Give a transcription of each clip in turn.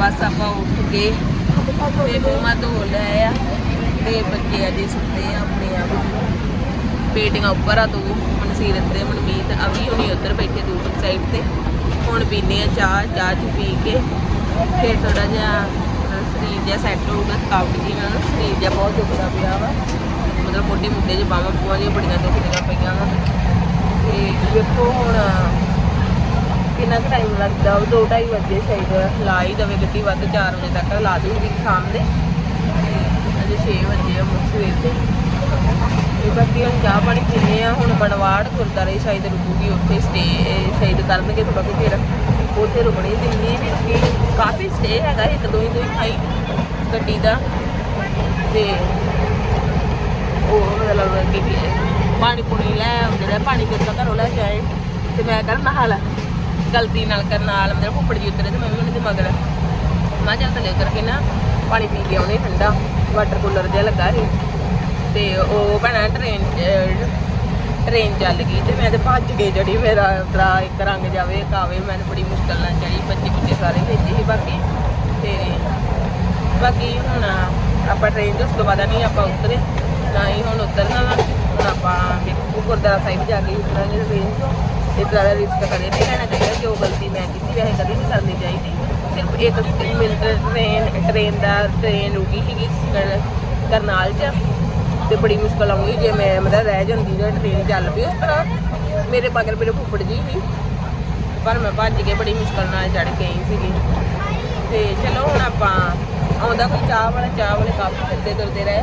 ਬਸ ਆਪਾਂ ਉੱਠ ਕੇ ਤੇ ਮੂੰਹਾਂ ਧੋ ਲਿਆ ਆ ਤੇ ਬੱਚੇ ਅਜੇ ਸੁੱਤੇ ਆ ਆਪਣੇ ਆਪ। ਬੇਟੀਆਂ ਉੱਪਰ ਆ ਦੋ ਮਨਸੀਰਤ ਤੇ ਮਨਮੀਤ ਅਵੀ ਹੁਣੀ ਉੱਧਰ ਬੈਠੇ ਦੂਸਰੀ ਸਾਈਡ ਤੇ। ਹੁਣ ਪੀਨੇ ਆ ਚਾਹ ਚਾਹ ਚ ਪੀ ਕੇ ਫਿਰ ਥੋੜਾ ਜਿਹਾ ਸਰੀਰ ਜਿਹਾ ਸੈੱਟ ਹੋਊਗਾ, ਥਕਾਵਟ ਜੀ ਨਾਲ ਸਰੀਰ ਜਿਹਾ ਬਹੁਤ ਦੁਖਦਾ ਪਿਆ ਵਾ। ਮਤਲਬ ਮੋਢੇ ਮੁੱਢੇ 'ਚ ਬਾਹਾਂ ਬੂਹਾਂ ਦੀਆਂ ਬੜੀਆਂ ਦੁਖਦੀਆਂ ਪਈਆਂ ਵਾ। ਤੇ ਵੇਖੋ ਹੁਣ ਕਿੰਨਾ ਕੁ ਟਾਈਮ ਲੱਗਦਾ? ਉਹ 2:30 ਵਜੇ ਸ਼ਾਇਦ, ਲਾ ਹੀ ਦਵੇ ਗੱਡੀ, ਵੱਧ 4 ਵਜੇ ਤੱਕ ਲਾ ਦੂਗੀ ਸ਼ਾਮ ਦੇ। ਤੇ ਅਜੇ 6 ਵਜੇ ਆ ਸਵੇਰ ਦੇ। ਤੇ ਬਾਕੀ ਹੁਣ ਚਾਹ ਪਾਣੀ ਪੀਨੇ ਆ, ਹੁਣ ਬਨਵਾੜ ਗੁਰਦਾਰੇ ਸ਼ਾਇਦ ਰੁਕੂਗੀ, ਉੱਥੇ ਸਟੇ ਸ਼ਾਇਦ ਕਰਨਗੇ ਥੋੜਾ ਕੁ ਚਿਰ ਉੱਥੇ ਰੁਕਣੀ ਦਿੰਨੀ ਵੀ ਰੁਕੀ ਕਾਫੀ ਸਟੇ ਹੈਗਾ ਇੱਕ, ਦੋ ਹੀ ਦੋ ਹੀ ਖਾਈ ਗੱਡੀ ਦਾ। ਤੇ ਉਹ ਮਤਲਬ ਕਿ ਪਾਣੀ ਪੁਣੀ ਲੈ ਆਉਂਦੇ ਰਹੇ ਪਾਣੀ ਕਿੱਦਾਂ ਘਰੋਂ ਲੈ ਕੇ ਆਏ। ਤੇ ਮੈਂ ਕਰ ਨਹਾ ਲਾ। ਗਲਤੀ ਨਾਲ ਕਰਨ ਨਾਲ ਮੇਰੇ ਭੁੱਪੜ ਜੀ ਉਤਰੇ ਤੇ ਮੈਂ ਵੀ ਉਹਨਾਂ ਦੇ ਮਗਰ। ਮੈਂ ਚੱਲ ਥੱਲੇ ਉਤਰ ਨਾ ਪਾਣੀ ਪੀ ਕੇ ਆਉਣੇ ਠੰਡਾ, ਵਾਟਰ ਕੂਲਰ ਜਿਹਾ ਲੱਗਾ ਸੀ। ਤੇ ਉਹ ਭੈਣਾ ਟ੍ਰੇਨ ਟ੍ਰੇਨ ਚੱਲ ਗਈ ਤੇ ਮੈਂ ਤੇ ਭੱਜ ਕੇ ਜੜੀ ਮੇਰਾ ਭਰਾ ਇੱਕ ਰੰਗ ਜਾਵੇ ਇੱਕ ਮੈਂ ਬੜੀ ਮੁਸ਼ਕਲ ਨਾਲ ਚੜੀ ਬੱਚੇ ਕੁੱਤੇ ਸਾਰੇ ਭੇਜੇ ਸੀ ਬਾਕੀ। ਤੇ ਬਾਕੀ ਹੁਣ ਆਪਾਂ ਟ੍ਰੇਨ 'ਚ, ਉਸ ਤੋਂ ਬਾਅਦ ਨਹੀਂ ਆਪਾਂ ਉਤਰੇ, ਨਾ ਹੀ ਹੁਣ ਉਤਰਨਾ ਵਾ। ਹੁਣ ਆਪਾਂ ਗੁਰਦੁਆਰਾ ਸਾਹਿਬ ਜਾ ਕੇ ਉਤਰਾਂਗੇ ਟ੍ਰੇਨ 'ਚੋਂ। ਇਹ ਤਰ੍ਹਾਂ ਦਾ ਰਿਸਕ ਕਦੇ ਨਹੀਂ ਲੈਣਾ ਚਾਹੀਦਾ, ਜੋ ਗਲਤੀ ਮੈਂ ਕੀਤੀ, ਵੈਸੇ ਕਦੇ ਨਹੀਂ ਕਰਨੀ ਚਾਹੀਦੀ। ਸਿਰਫ ਇੱਕ ਮਿੰਟ ਟ੍ਰੇਨ ਟ੍ਰੇਨ ਦਾ ਟ੍ਰੇਨ ਰੁਕੀ ਸੀਗੀ ਕਰਨਾਲ 'ਚ, ਤੇ ਬੜੀ ਮੁਸ਼ਕਲ ਆਉਂਦੀ ਜੇ ਮੈਂ ਮਤਲਬ ਰਹਿ ਜਾਂਦੀ ਜੇ ਟ੍ਰੇਨ ਚੱਲ ਪਈ, ਉਸ ਤਰ੍ਹਾਂ ਮੇਰੇ ਮਗਰ ਮੇਰੇ ਫੁੱਫੜ ਜੀ ਸੀ, ਪਰ ਮੈਂ ਭੱਜ ਕੇ ਬੜੀ ਮੁਸ਼ਕਲ ਨਾਲ ਚੜ ਕੇ ਆਈ ਸੀਗੀ। ਤੇ ਚਲੋ ਹੁਣ ਆਪਾਂ ਆਉਂਦਾ ਕੋਈ ਚਾਹ ਵਾਲਾ, ਚਾਹ ਵਾਲੇ ਕੱਪ ਫਿਰਦੇ ਤੁਰਦੇ ਰਹੇ।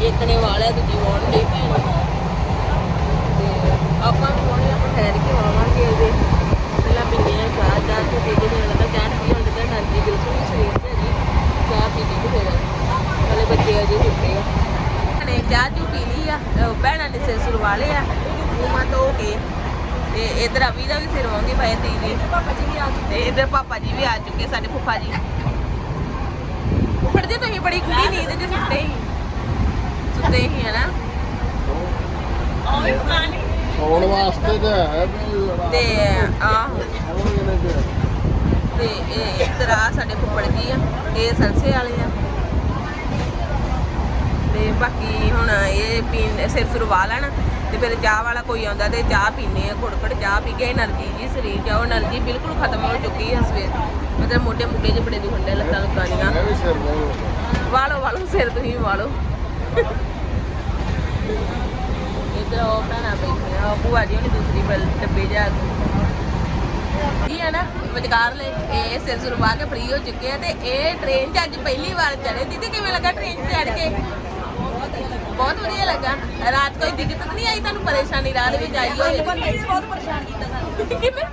ਵੇਖਣੇ ਵਾਲਾ ਦੂਜੀ ਹੋਣ ਤੇ ਆਪਾਂ ਵੀ ਹੋਣੇ ਆਪਾਂ ਠਹਿਰ ਕੇ ਆਵਾਂਗੇ ਪਹਿਲਾਂ ਪੀਂਦੇ ਆ ਚਾਹ ਚਾਹ ਤੇ ਪੀ ਪੀ ਹੁੰਦੀ ਚਾਹ ਚੂ ਪੀ ਲਈ ਆ ਭੈਣਾਂ ਨੇ ਸਿਰ ਸੁਰ ਦਾ ਵੀ ਸਿਰ ਵਾਉਂਦੀ ਪਏ ਤੀ ਪਾਪਾ ਜੀ ਵੀ ਆ ਚੁੱਕੇ। ਤੇ ਪਾਪਾ ਜੀ ਵੀ ਆ ਚੁੱਕੇ ਸਾਡੇ ਫੁੱਫਾ ਜੀ। ਫੜਦੇ ਤੁਸੀਂ ਬੜੀ ਕੁੜੀ ਨੀਂਦ ਚ ਸੁੱਤੇ ਹੀ। ਕਰਦੇ ਹੀ ਹੈ ਨਾ। ਉਹ ਵੀ ਪਾਣੀ ਸੌਣ ਵਾਸਤੇ ਤਾਂ ਹੈ ਵੀ ਤੇ ਆਹ। ਤੇ ਇਹ ਇੱਕ ਤਰ੍ਹਾਂ ਸਾਡੇ ਫੁੱਫੜ ਜੀ ਆ ਇਹ ਸਰਸੇ ਵਾਲੇ ਆ। ਤੇ ਬਾਕੀ ਹੁਣ ਇਹ ਪੀਣ ਸਿਰ ਸੁਰਵਾ ਲੈਣ। ਤੇ ਫਿਰ ਚਾਹ ਵਾਲਾ ਕੋਈ ਆਉਂਦਾ ਤੇ ਚਾਹ ਪੀਨੇ ਆ ਘੁੜਕੜ ਚਾਹ ਪੀ ਕੇ એનર્ਜੀ ਜੀ ਸਰੀਰ ਚ ਉਹ એનર્ਜੀ ਬਿਲਕੁਲ ਖਤਮ ਹੋ ਚੁੱਕੀ ਹੈ ਸਵੇਰ ਮਤਲਬ ਮੋਟੇ ਮੁੱਟੇ ਜਿਹੇ ਬੜੇ ਦੁਖਣ ਦੇ ਲੱਤਾਂ ਲੁੱਕਾਂ ਦੀਆਂ ਵਾਲੋ। ਵਾਲੋ ਸਿਰ ਤੁਸੀਂ ਵਾਲੋ। ਇੱਧਰ ਉਹ ਭੈਣਾਂ ਬੈਠੀਆਂ ਉਹ ਭੂਆ ਜੀ ਉਹਨੇ ਦੂਸਰੀ ਬਲ ਡੱਬੇ ਜਾ ਇਹ ਆ ਨਾ ਵਿਚਕਾਰ ਲੈ ਇਹ ਸਿਰ ਸੁਰਵਾ ਕੇ ਫ੍ਰੀ ਹੋ ਚੁੱਕੇ ਆ ਤੇ ਇਹ ਟ੍ਰੇਨ 'ਚ ਅੱਜ ਪਹਿਲੀ ਵਾਰ ਚੜੇ ਦੀਦੀ ਕਿਵੇਂ ਲੱਗਾ ਟ੍ਰੇਨ 'ਚ ਚੜ ਕੇ? ਬਹੁਤ ਵਧੀਆ ਲੱਗਾ। ਰਾਤ ਕੋਈ ਦਿੱਕਤ ਨਹੀਂ ਆਈ ਤੁਹਾਨੂੰ? ਪਰੇਸ਼ਾਨੀ ਰਾਤ ਵਿੱਚ ਆਈ ਹੋਵੇ। ਬੰਦੇ ਨੇ ਬਹੁਤ ਪਰੇਸ਼ਾਨ ਕੀਤਾ ਸਾਨੂੰ। ਕਿਵੇਂ?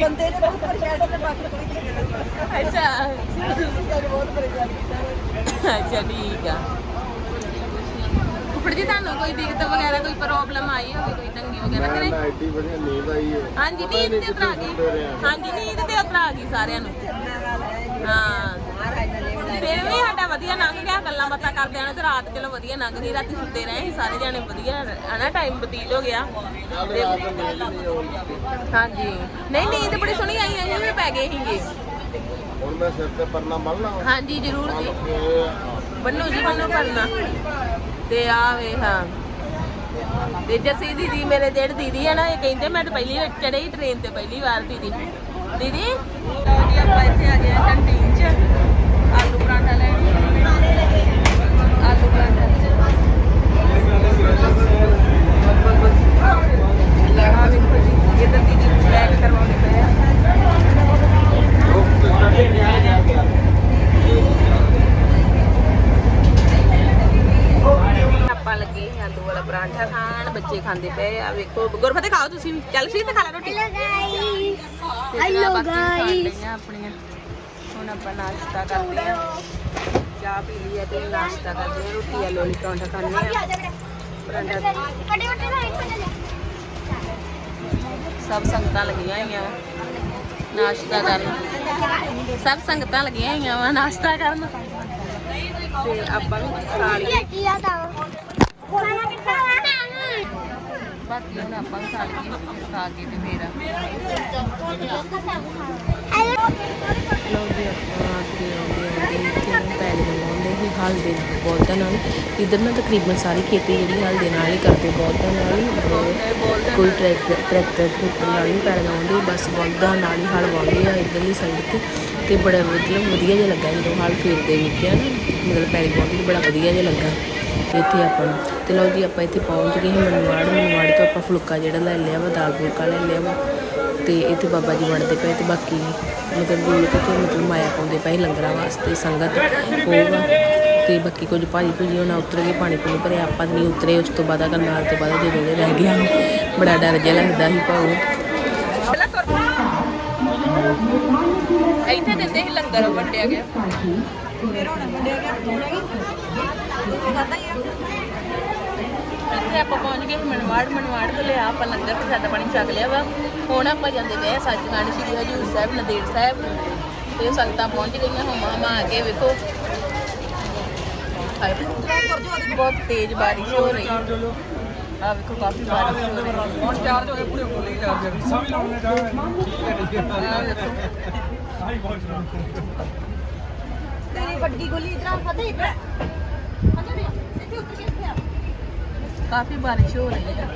ਬੰਦੇ ਨੇ ਬਹੁਤ ਪਰੇਸ਼ਾਨ ਕੀਤਾ ਬਾਕੀ ਕੋਈ ਨਹੀਂ ਅੱਛਾ। ਬਹੁਤ ਪਰੇਸ਼ਾਨ ਕੀਤਾ। ਅੱਛਾ ਠੀਕ ਆ। ਫੁੱਫੜ ਜੀ ਤੁਹਾਨੂੰ ਕੋਈ ਦਿੱਕਤ ਵਗੈਰਾ ਕੋਈ ਪ੍ਰੋਬਲਮ ਆਈ ਹੋਵੇ ਕੋਈ ਤੰਗੀ ਵਗੈਰਾ ਮੈਂ ਨਹੀਂ? ਐਡੀ ਵਧੀਆ ਨੀਂਦ ਆਈ ਹੈ ਹਾਂਜੀ ਨੀਂਦ ਤੇ ਉਤਰਾ ਗਈ। ਹਾਂਜੀ ਨੀਂਦ ਤੇ ਉਤਰਾ ਗਈ ਸਾਰਿਆਂ ਨੂੰ। ਹਾਂ। ਫਿਰ ਵੀ ਸਾਡਾ ਵਧੀਆ ਲੰਘ ਗਿਆ ਗੱਲਾਂ ਬਾਤਾਂ ਕਰਦੇ ਆਣੇ ਤੇ ਰਾਤ ਚਲੋ ਵਧੀਆ ਲੰਘ ਗਈ ਰਾਤੀ ਸੁੱਤੇ ਰਹੇ ਸੀ ਸਾਰੇ ਜਾਣੇ ਵਧੀਆ ਹਨਾ ਟਾਈਮ ਬਤੀਤ ਹੋ ਗਿਆ। ਹਾਂਜੀ। ਨਹੀਂ ਨੀਂਦ ਬੜੀ ਸੋਹਣੀ ਆਈ ਅਸੀਂ ਵੀ ਪੈ ਗਏ ਸੀਗੇ। ਹੁਣ ਮੈਂ ਸਿਰ ਤੇ ਪਰਨਾ ਬੰਨਣਾ ਹਾਂਜੀ ਜ਼ਰੂਰ ਜੀ। ਬੰਨੋ ਜੀ ਬੰਨੋ ਕਰਨਾ ਤੇ ਆ ਵੇ ਹਾਂ ਤੇ ਜੱਸੀ ਦੀਦੀ ਮੇਰੇ ਜਿਹੜੇ ਦੀਦੀ ਆ ਨਾ, ਇਹ ਕਹਿੰਦੇ ਮੈਂ ਤਾਂ ਪਹਿਲੀ ਵਾਰ ਚੜੇ ਹੀ ਟ੍ਰੇਨ ਤੇ, ਪਹਿਲੀ ਵਾਰ ਦੀਦੀ। ਦੀਦੀ? ਜੀ ਆਪਾਂ ਇੱਥੇ ਆ ਗਏ ਆ ਕੰਟੀਨ 'ਚ ਆਲੂ ਪਰਾਂਠਾ ਲੈਣ ਆਲੂ ਪਰਾਂਠਾ ਲਗਾ ਵੇਖੋ ਜੀ ਇੱਧਰ ਦੀਦੀ ਬੈਕ ਕਰਵਾਉਂਦੇ ਪਏ ਆ ਆਪਾਂ ਲੱਗੇ ਸੀ ਆਲੂ ਵਾਲਾ ਪਰਾਂਠਾ ਖਾਣ ਬੱਚੇ ਖਾਂਦੇ ਪਏ ਆ ਵੇਖੋ ਗੁਰਫਤਿਹ ਖਾਓ ਤੁਸੀਂ ਵੀ ਚੱਲ ਸੀ ਤੇ ਖਾ ਲੈ ਰੋਟੀ। ਹੈਲੋ ਗਾਇਸ ਆਪਣੀਆਂ? ਹੁਣ ਆਪਾਂ ਨਾਸ਼ਤਾ ਕਰਦੇ ਆ। ਚਾਹ ਪੀ ਲਈ ਹੈ ਤੇ ਨਾਸ਼ਤਾ ਕਰਦੇ ਆ ਰੋਟੀ ਆ ਲੋਲੀ ਪਰੌਂਠਾ ਖਾਣੇ ਆ। ਪਰਾਂਠਾ ਸਭ ਸੰਗਤਾਂ ਲੱਗੀਆਂ ਹੋਈਆਂ। ਨਾਸ਼ਤਾ ਕਰਨ। ਸਭ ਸੰਗਤਾਂ ਲੱਗੀਆਂ ਹੋਈਆਂ ਵਾ ਨਾਸ਼ਤਾ ਕਰਨ। ਤੇ ਆਪਾਂ ਵੀ ਖਾ ਲਈਏ। ਬਾਕੀ ਹੁਣ ਆਪਾਂ ਵੀ ਖਾ ਲਈਏ ਖਾ ਕੇ ਤੇ ਫੇਰ ਲੋ ਜੀ ਆਪਾਂ ਅੱਗੇ ਆਉਂਦੇ ਆਉਂਦੇ ਨੂੰ ਪੈਲੀ ਲਗਾਉਂਦੇ ਹੀ ਹਲਦੇ ਨਾਲ ਬੋਲਦਾ ਨਾਲ। ਇਧਰ ਨਾ ਤਕਰੀਬਨ ਸਾਰੀ ਖੇਤੀ ਜਿਹੜੀ ਹਲਦੇ ਨਾਲ ਹੀ ਕਰਦੇ ਬੋਲਦਾ ਨਾਲ ਹੀ। ਕੋਈ ਟਰੈਕਟਰ ਟਰੈਕਟਰ ਟਰੂਕਟਰ ਨਾਲ ਨਹੀਂ ਪੈਲੀ ਲਾਉਂਦੇ ਬਸ ਬੋਲਦਾ ਨਾਲ ਹੀ ਹਲ ਵਾਉਂਦੇ ਆ ਇਧਰਲੀ ਸਾਈਡ ਤੇ। ਤੇ ਬੜਾ ਮਤਲਬ ਵਧੀਆ ਜਿਹਾ ਲੱਗਾ ਜਦੋਂ ਹਲ ਫੇਰਦੇ ਵੇਖਿਆ ਨਾ, ਮਤਲਬ ਪੈਲੀ ਵਾਉਂਦੇ ਬੜਾ ਵਧੀਆ ਜਿਹਾ ਲੱਗਾ ਇੱਥੇ ਆਪਾਂ ਨੂੰ। ਤੇ ਲਓ ਜੀ, ਆਪਾਂ ਇੱਥੇ ਪਹੁੰਚ ਗਏ ਹਾਂ ਮਨਵਾੜ ਮਨਵਾੜ ਤੋਂ ਆਪਾਂ ਫੁਲਕਾ ਜਿਹੜਾ ਲੈ ਲਿਆ ਵਾ, ਦਾਲ ਫੁਲਕਾ ਲੈ ਲਿਆ ਵਾ। ਤੇ ਇੱਥੇ ਬਾਬਾ ਜੀ ਵੰਡਦੇ ਪਏ ਤੇ ਬਾਕੀ ਮਤਲਬ ਗੁਰੂ ਕੇ ਮਤਲਬ ਮਾਇਆ ਪਾਉਂਦੇ ਪਏ ਲੰਗਰਾਂ ਵਾਸਤੇ, ਸੰਗਤ ਹੋਊਗਾ ਤੇ ਬਾਕੀ ਕੁਝ ਭਾਜੀ ਭੁਜੀ ਉਹਨਾਂ ਉਤਰ ਗਏ, ਪਾਣੀ ਪੂਣੀ ਭਰਿਆ, ਆਪਾਂ ਨਹੀਂ ਉਤਰੇ, ਉਸ ਤੋਂ ਬਾਅਦ ਕਰਨਾਲ ਤੋਂ ਬਾਅਦ ਦੇ ਦੋਲੇ ਰਹਿ ਗਿਆ, ਬੜਾ ਡਰ ਜਿਹਾ ਲੱਗਦਾ ਸੀ ਭਾਉ। ਇੱਥੇ ਦਿੰਦੇ ਸੀ ਲੰਗਰ ਵੰਡਿਆ ਗਿਆ। ਫਿਰ ਹੁਣ ਮੁੰਡੇ ਗਿਆ ਹੋਣਗੇ ਹੀ ਇੱਥੇ ਆਪਾਂ ਪਹੁੰਚ ਗਏ ਮਨਵਾੜ ਮਨਵਾੜ ਤੋਂ ਲਿਆ ਆਪਾਂ ਲੰਗਰ ਪ੍ਰਸ਼ਾਦਾ ਪਾਣੀ ਛਕ ਲਿਆ ਵਾ। ਹੁਣ ਆਪਾਂ ਜਾਂਦੇ ਪਏ ਆ ਸੱਚਖੰਡ ਸ੍ਰੀ ਹਜੂਰ ਸਾਹਿਬ, ਨੰਦੇੜ ਸਾਹਿਬ। ਤੇ ਸੰਗਤਾਂ ਪਹੁੰਚ ਗਈਆਂ, ਹੋਮਾ ਹਮਾ ਆ ਕੇ ਵੇਖੋ। ਬਹੁਤ ਤੇਜ਼ ਬਾਰਿਸ਼ ਹੋ ਰਹੀ। ਹੈ ਆ ਵੇਖੋ ਕਾਫੀ ਬਾਰਿਸ਼ ਹੋ ਰਹੀ ਹੈ ਹੁਣ ਚਾਰਜ ਹੋ ਗਏ ਪੂਰੇ ਖੁੱਲੇ ਹੀ ਚਾਰਜ ਰਿਸਾ ਵੀ ਲਾਉਣੇ ਆਹ ਵੇਖੋ। ਤੇਰੀ ਵੱਡੀ ਗੁੱਲੀ ਇਧਰ ਪਤਾ ਇਧਰ ਪਤਾ ਨਹੀਂ ਇੱਥੇ ਉੱਤੇ ਕਿੱਥੇ ਆ। ਕਾਫੀ ਬਾਰਿਸ਼ ਹੋ ਰਹੀ ਹੈ।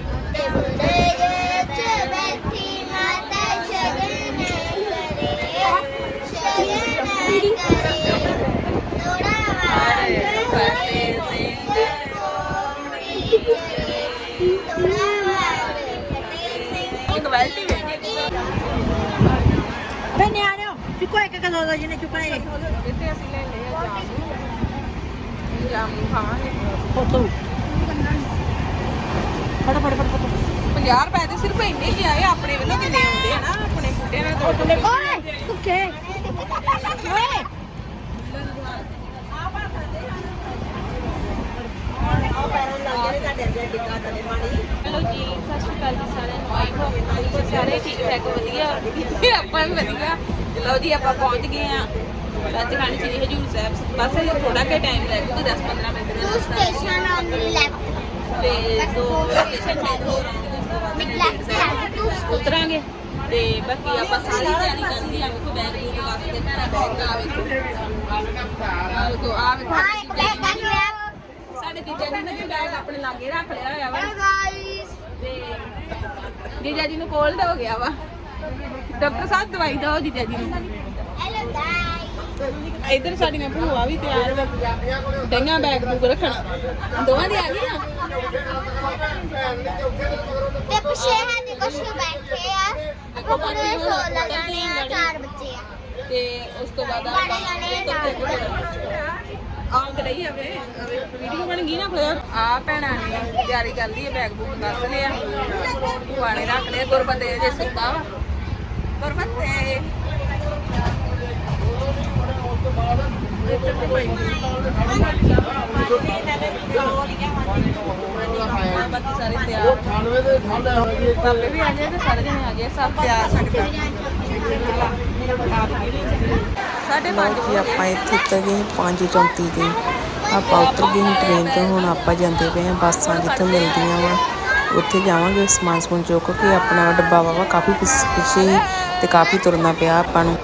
ਇੱਕ ਵੈਲਟੀ ਵੇ ਨਿਆਣਿਓ ਚੁੱਕੋ ਇੱਕ ਇੱਕ ਦੋ ਦੋ ਜਿਹਨੇ ਚੁੱਕਣਾ ਹੈ ਇੱਥੇ ਅਸੀਂ ਲੈ ਲਏ ਆ ਜਾਮ ਜਾਮ ਖਾਵਾਂਗੇ। ਫੋਟੋ। ਫੜ ਫੜ ਫੜ ਫੜ। 50 ਰੁਪਏ ਤੇ ਸਿਰਫ ਇੰਨੇ ਹੀ ਆਏ ਆਪਣੇ ਵੱਲੋਂ ਕਿੰਨੇ ਆਉਂਦੇ ਆ ਨਾ ਆਪਣੇ ਬੁੱਢੇ ਨਾਲ ਦੋ ਓਏ ਕੁੱਕੇ ਓਏ ਆਹ ਪੈਰਾਂ ਲੱਗ ਜਾਣੇ ਤੁਹਾਡੇ ਅੰਦਰ ਡਿੱਗਾ ਤਲੇ ਪਾਣੀ ਹੈਲੋ ਜੀ ਸਤਿ ਸ਼੍ਰੀ ਅਕਾਲ ਜੀ ਸਾਰਿਆਂ ਨੂੰ। ਆਈ ਹੋਪ ਤੁਸੀਂ ਸਾਰੇ ਠੀਕ ਠਾਕ ਵਧੀਆ। ਆਪਾਂ ਵੀ ਵਧੀਆ। ਚਲੋ ਜੀ ਆਪਾਂ ਪਹੁੰਚ ਗਏ ਆ ਸੱਚਖੰਡ ਸ੍ਰੀ ਹਜੂਰ ਸਾਹਿਬ। ਬਸ ਇਹ ਥੋੜਾ ਕੇ ਟਾਈਮ ਲੱਗੂਗਾ 10 15 ਮਿੰਟ ਦੇ ਰਸਤਾ ਤੇ ਦੋ ਸਟੇਸ਼ਨ ਤੇ ਹੋ ਉਤਰਾਂਗੇ। ਤੇ ਬਾਕੀ ਆਪਾਂ ਸਾਰੀ ਤਿਆਰੀ ਕਰਨੀ ਆ ਵੇਖੋ ਬੈਗ ਬੂਗ ਵਾਸਤੇ ਮੇਰਾ ਬੈਗ ਆ ਵੇਖੋ। ਆ ਵੇਖੋ। ਆ ਵੇਖੋ ਸਾਡੇ ਜੀਜਾ ਜੀ ਨੇ ਵੀ ਬੈਗ ਆਪਣੇ ਲਾਗੇ ਰੱਖ ਲਿਆ ਹੋਇਆ ਵਾ। ਤੇ ਜੀਜਾ ਜੀ ਨੂੰ ਕੋਲਡ ਹੋ ਗਿਆ ਵਾ। ਡਾਕਟਰ ਸਾਹਿਬ ਦਵਾਈ ਦਿਓ ਜੀਜਾ ਜੀ ਨੂੰ। ਇਧਰ ਸਾਡੀਆਂ ਭੂਆ ਵੀ ਤਿਆਰ ਵਾ। ਡੰਗਾ ਬੈਗ ਬੂਗ ਰੱਖਣਾ। ਦੋਵਾਂ ਦੀ ਆ ਗਈਆਂ ਤੇ ਪਿੱਛੇ ਹੈ ਤੇ ਕੁਛ ਬੈਠੇ ਆ। ਅੱਗੋਂ ਪੂਰੇ ਬਾਕੀ ਹੁਣ 16 ਜਾਣੇ ਆ ਚਾਰ ਬੱਚੇ ਆ। ਤੇ ਉਸ ਤੋਂ ਬਾਅਦ ਜਾਣੇ ਨਾਲ ਆਉਂ ਤੇ ਰਹੀ ਆਵੇ ਵੀਡੀਓ ਬਣ ਗਈ ਨਾ ਫਿਰ। ਆ ਭੈਣਾਂ ਨੇ ਤਿਆਰੀ ਕਰਦੀ ਹੈ ਬੈਗ ਬੁੱਕ ਦੱਸ ਲਿਆ ਨੇ ਰੱਖ ਲਿਆ ਗੁਰਬਤੇ ਜੇ ਸੁੱਤਾ ਵਾ। ਗੁਰਬਤੇ ਬਾਕੀ ਸਾਰੇ ਤਿਆਰ 98 ਦੇ ਠੰਡ ਹੋ ਬਾਬੇ ਵੀ ਆ ਗਏ ਤੇ ਸਾਰੇ ਜਣੇ ਆ ਗਏ ਸਭ ਤਿਆਰ ਸਕਦਾ ਸਾਡੇ ਪੰਜ ਜੀ ਆਪਾਂ ਇੱਥੇ ਉੱਤਰ ਗਏ 5:34 ਤੇ। ਆਪਾਂ ਉੱਤਰ ਗਏ ਸੀ ਟ੍ਰੇਨ ਤੋਂ ਹੁਣ ਆਪਾਂ ਜਾਂਦੇ ਪਏ ਹਾਂ ਬੱਸਾਂ ਜਿੱਥੇ ਮਿਲਦੀਆਂ ਵਾ। ਉੱਥੇ ਜਾਵਾਂਗੇ ਸਮਾਨ ਸਮੂਨ ਚੁੱਕ ਕੇ ਆਪਣਾ ਡੱਬਾ ਵਾ ਕਾਫੀ ਪਿੱਛ- ਤੇ ਕਾਫੀ ਤੁਰਨਾ ਪਿਆ ਆਪਾਂ ਨੂੰ।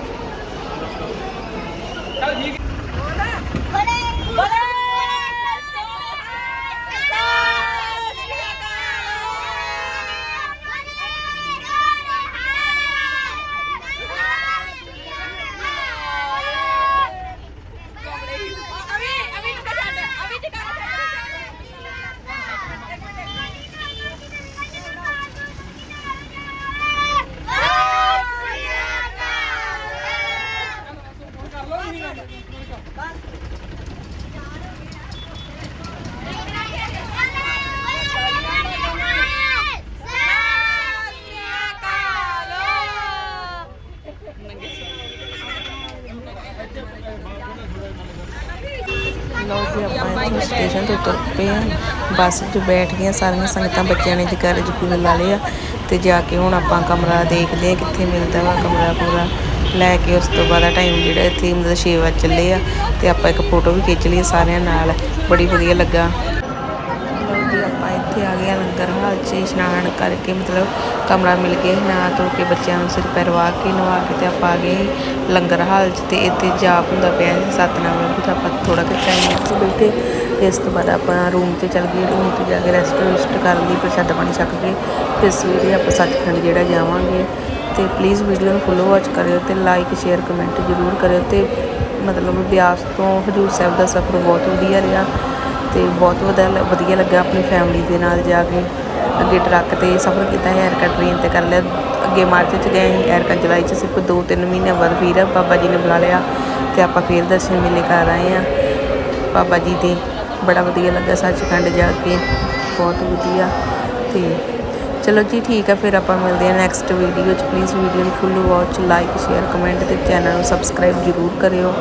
ਬੱਸ 'ਚ ਬੈਠ ਗਈਆਂ ਸਾਰੀਆਂ ਸੰਗਤਾਂ ਬੱਚਿਆਂ ਨੇ ਜਗਰ ਜਗੂਰੇ ਲਾ ਲਿਆ ਤੇ ਜਾ ਕੇ ਹੁਣ ਆਪਾਂ ਕਮਰਾ ਦੇਖਦੇ ਆ ਕਿੱਥੇ ਮਿਲਦਾ ਵਾ ਕਮਰਾ ਪੂਰਾ ਲੈ ਕੇ ਉਸ ਤੋਂ ਬਾਅਦ ਟਾਈਮ ਜਿਹੜਾ ਇੱਥੇ ਮਤਲਬ 6 ਵਜੇ ਚੱਲੇ ਆ ਤੇ ਆਪਾਂ ਇੱਕ ਫੋਟੋ ਵੀ ਖਿੱਚ ਲਈ ਸਾਰਿਆਂ ਨਾਲ ਬੜੀ ਵਧੀਆ ਲੱਗਾ। ਲਓ ਜੀ ਆਪਾਂ ਇੱਥੇ ਆ ਗਏ ਆ ਲੰਗਰ ਹਾਲ 'ਚ ਇਸ਼ਨਾਨ ਕਰਕੇ ਮਤਲਬ ਕਮਰਾ ਮਿਲ ਗਿਆ ਸੀ, ਨਹਾ ਧੋ ਕੇ ਬੱਚਿਆਂ ਨੂੰ ਸਿਰ ਪੈਰਵਾ ਕੇ ਨਵਾ ਕੇ ਤੇ ਆਪਾਂ ਆ ਗਏ ਲੰਗਰ ਹਾਲ 'ਚ ਤੇ ਇੱਥੇ ਜਾਪ ਹੁੰਦਾ ਪਿਆ ਸੀ ਸਤਨਾਮ ਵਾਹਿਗੁਰੂ ਆਪਾਂ ਥੋੜਾ ਕੁ ਟਾਈਮ ਇੱਥੇ ਬੈਠੇ। ਇਸ ਤੋਂ ਬਾਅਦ ਆਪਾਂ ਰੂਮ ਤੇ ਚੱਲ ਗਏ ਰੂਮ ਤੇ ਜਾ ਕੇ ਰੈਸਟ ਰੁਸਟ ਕਰ ਲਈ ਪ੍ਰਸ਼ਾਦਾ ਪਾਣੀ ਛਕ ਕੇ ਫਿਰ ਸਵੇਰੇ ਆਪਾਂ ਸੱਚਖੰਡ ਜਿਹੜਾ ਜਾਵਾਂਗੇ। ਤੇ ਪਲੀਜ਼ ਵੀਡੀਓ ਨੂੰ ਫੁੱਲ ਵਾਚ ਕਰਿਓ ਤੇ ਲਾਈਕ ਸ਼ੇਅਰ ਕਮੈਂਟ ਜ਼ਰੂਰ ਕਰਿਓ ਤੇ ਮਤਲਬ ਬਿਆਸ ਤੋਂ ਹਜੂਰ ਸਾਹਿਬ ਦਾ ਸਫ਼ਰ ਬਹੁਤ ਵਧੀਆ ਰਿਹਾ ਤੇ ਬਹੁਤ ਵਧੀਆ ਵਧੀਆ ਲੱਗਾ ਆਪਣੀ ਫੈਮਿਲੀ ਦੇ ਨਾਲ ਜਾ ਕੇ। ਅੱਗੇ ਟਰੱਕ ਤੇ ਸਫ਼ਰ ਕੀਤਾ ਹੈ ਐਰਕਾ ਟ੍ਰੇਨ ਤੇ ਕਰ ਲਿਆ। ਅੱਗੇ ਮਾਰਚ ਚ ਗਏ ਸੀ ਐਰਕਾ ਜੁਲਾਈ ਚ ਸਿਰਫ 2-3 ਮਹੀਨੇ ਬਾਅਦ ਫਿਰ ਬਾਬਾ ਜੀ ਨੇ ਬੁਲਾ ਲਿਆ ਤੇ ਆਪਾਂ ਫਿਰ ਦਰਸ਼ਨ ਮੇਲੇ ਕਰ ਆਏ ਆ ਬਾਬਾ ਜੀ ਦੇ ਬੜਾ ਵਧੀਆ ਲੱਗਾ ਸੱਚਖੰਡ ਜਾ ਕੇ, ਬਹੁਤ ਵਧੀਆ। ਤੇ ਚਲੋ ਜੀ ਠੀਕ ਆ, ਫਿਰ ਆਪਾਂ ਮਿਲਦੇ ਹਾਂ ਨੈਕਸਟ ਵੀਡੀਓ ਚ। ਪਲੀਜ਼ ਵੀਡੀਓ ਨੂੰ full watch like share comment ਤੇ ਚੈਨਲ ਨੂੰ ਸਬਸਕ੍ਰਾਈਬ ਜ਼ਰੂਰ ਕਰਿਓ।